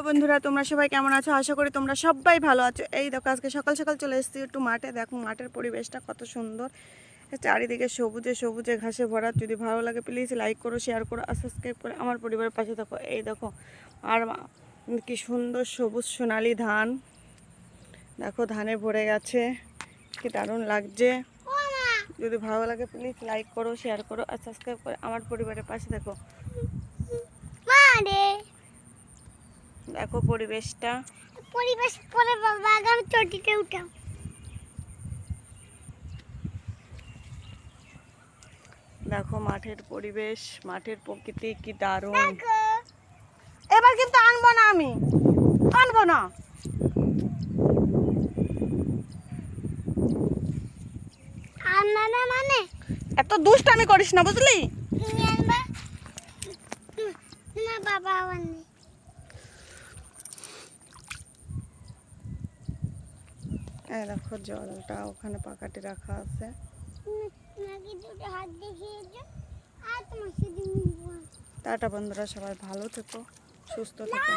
Hello বন্ধুরা, তোমরা সবাই কেমন আছো? আশা করি তোমরা সবাই ভালো আছো। এই দেখো, আজকে সকাল সকাল চলে এসেছি একটু মাঠে। দেখো, মাঠের পরিবেশটা কত সুন্দর। চারিদিকে সবুজে সবুজে ঘাসে ভরা। যদি ভালো লাগে প্লিজ লাইক করো শেয়ার করো, আর সাবস্ক্রাইব করে আমার পরিবারের পাশে থাকো। এই দেখো, আর কি সুন্দর সবুজ সোনালি ধান। দেখো, ধানে ভরে গেছে। কি দারুণ লাগছে। যদি ভালো লাগে প্লিজ লাইক করো শেয়ার করো, আর সাবস্ক্রাইব করে আমার পরিবারের পাশে থাকো। দেখো পরিবেশটা। পরিবেশ পরে বাগান চটিতে উঠাম দেখো মাঠের পরিবেশ মাঠের প্রকৃতি কি দারুণ। এবার কিন্তু আনব না আমি। আনব না। মানে? এত দুষ্টামি করিস না বুঝলি? তুমি আনবা? উম, না বাবা এই দেখো জলটা ওখানে পাকাটি রাখা আছে। টাটা বন্ধুরা সবাই ভালো থেকো সুস্থ থেকো।